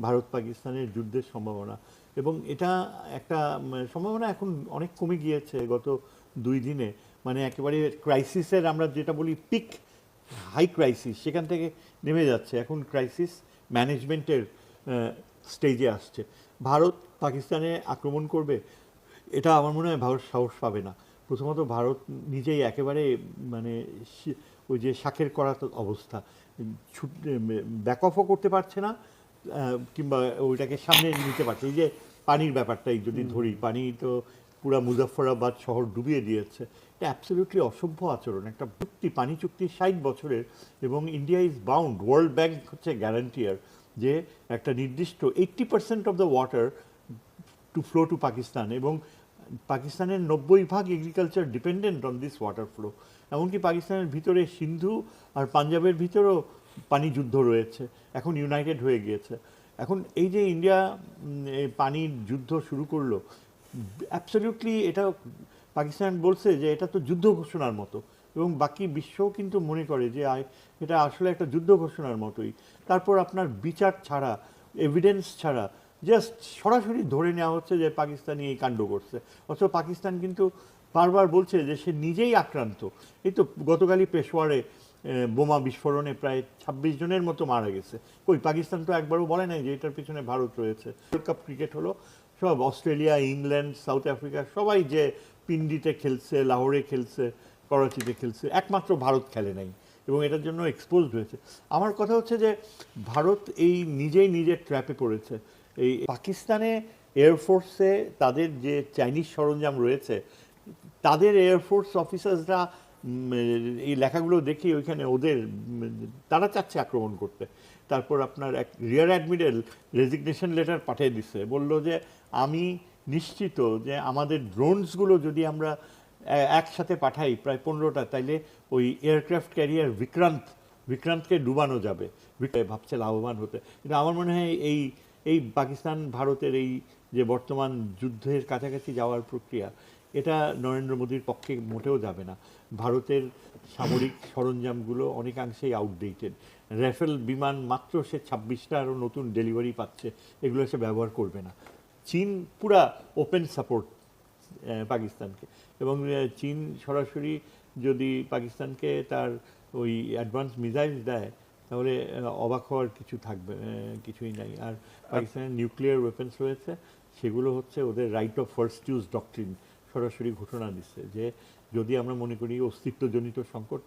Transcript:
ভারত পাকিস্তানের যুদ্ধের সম্ভাবনা। এবং এটা একটা সম্ভাবনা এখন অনেক কমে গিয়েছে গত দুই দিনে। মানে একেবারে ক্রাইসিসের আমরা যেটা বলি পিক হাই ক্রাইসিস সেখান থেকে নেমে যাচ্ছে। এখন ক্রাইসিস ম্যানেজমেন্টের স্টেজে আসছে। ভারত পাকিস্তানে আক্রমণ করবে, এটা আমার মনে হয় ভারত সাহস পাবে না। প্রথমত ভারত নিজেই একেবারে মানে ওই যে শাখের করা অবস্থা। ব্যাক অফও করতে পারছে না। কিংবা ওইটাকে সামনে নিতে পারছে। এই যে পানির ব্যাপারটাই যদি ধরি পানি তো পুরা মুজাফফরাবাদ শহর ডুবিয়ে দিয়েছে। এটা অ্যাবসলিউটলি অসভ্য আচরণ। একটা চুক্তি পানি চুক্তি ষাট বছরের এবং India is bound world bank হচ্ছে গ্যারান্টিয়ার যে একটা নির্দিষ্ট eighty percent of the water to flow to Pakistan এবং পাকিস্তানের নব্বই ভাগ agriculture dependent on this water flow এমনকি পাকিস্তানের ভিতরে সিন্ধু আর পাঞ্জাবের ভিতরেও পানি যুদ্ধ রয়েছে, এখন ইউনাইটেড হয়ে গিয়েছে। এখন এই যে ইন্ডিয়া পানির যুদ্ধ শুরু করল অ্যাবসলিউটলি এটা পাকিস্তান বলছে যে এটা তো যুদ্ধ ঘোষণার মতো, এবং বাকি বিশ্বও কিন্তু মনে করে যে এটা আসলে একটা যুদ্ধ ঘোষণার মতোই। তারপর আপনার বিচার ছাড়া এভিডেন্স ছাড়া জাস্ট সরাসরি ধরে নেওয়া হচ্ছে যে পাকিস্তানি এই কাণ্ড করছে। অথচ পাকিস্তান কিন্তু বারবার বলছে যে সে নিজেই আক্রান্ত। এই তো গতকালই পেশোয়ারে বোমা বিস্ফোরণে প্রায় ছাব্বিশ জনের মতো মারা গেছে। কই, পাকিস্তান তো একবারও বলে নাই যে এটার পিছনে ভারত রয়েছে। ওয়ার্ল্ড কাপ ক্রিকেট হলো, সব অস্ট্রেলিয়া, ইংল্যান্ড, সাউথ আফ্রিকা, সবাই যে পিন্ডিতে খেলছে, লাহোরে খেলছে, করাচিতে খেলছে, একমাত্র ভারত খেলে নাই এবং এটার জন্য এক্সপোজড হয়েছে। আমার কথা হচ্ছে যে ভারত এই নিজেই নিজের ট্র্যাপে পড়েছে। এই পাকিস্তানে এয়ারফোর্সে তাদের যে চাইনিজ সরঞ্জাম রয়েছে, তাদের এয়ারফোর্স অফিসার্সরা এই লেখাগুলো দেখি ওইখানে ওদের, তারা চাচ্ছে আক্রমণ করতে। তারপর আপনার এক রিয়ার অ্যাডমিরাল রেজিগনেশন লেটার পাঠিয়ে দিচ্ছে বলল যে, আমি নিশ্চিত যে আমাদের ড্রোনসগুলো যদি আমরা একসাথে পাঠাই প্রায় পনেরোটা, তাইলে ওই এয়ারক্রাফট ক্যারিয়ার বিক্রান্ত বিক্রান্তকে ডুবানো যাবে। ভাবছে লাভবান হতে। কিন্তু আমার মনে হয় এই এই পাকিস্তান, ভারতের এই যে বর্তমান যুদ্ধের কাছাকাছি যাওয়ার প্রক্রিয়া এটা নরেন্দ্র মোদীর পক্ষে মোটেও যাবে না। ভারতের সামরিক সরঞ্জামগুলো অনেকাংশেই আউটডেটেড রাফেল বিমান মাত্র সে ছাব্বিশটা আরও নতুন ডেলিভারি পাচ্ছে, এগুলো সে ব্যবহার করবে না। চীন পুরা ওপেন সাপোর্ট পাকিস্তানকে। এবং চীন সরাসরি যদি পাকিস্তানকে তার ওই অ্যাডভান্স মিসাইল দেয়, তাহলে অবাক হওয়ার কিছু থাকবে কিছুই নাই। আর পাকিস্তানের নিউক্লিয়ার ওয়েপন্স রয়েছে, সেগুলো হচ্ছে ওদের right of first use doctrine সরাসরি ঘোষণা দিচ্ছে যে যদি আমরা মনে করি অস্তিত্বজনিত সংকট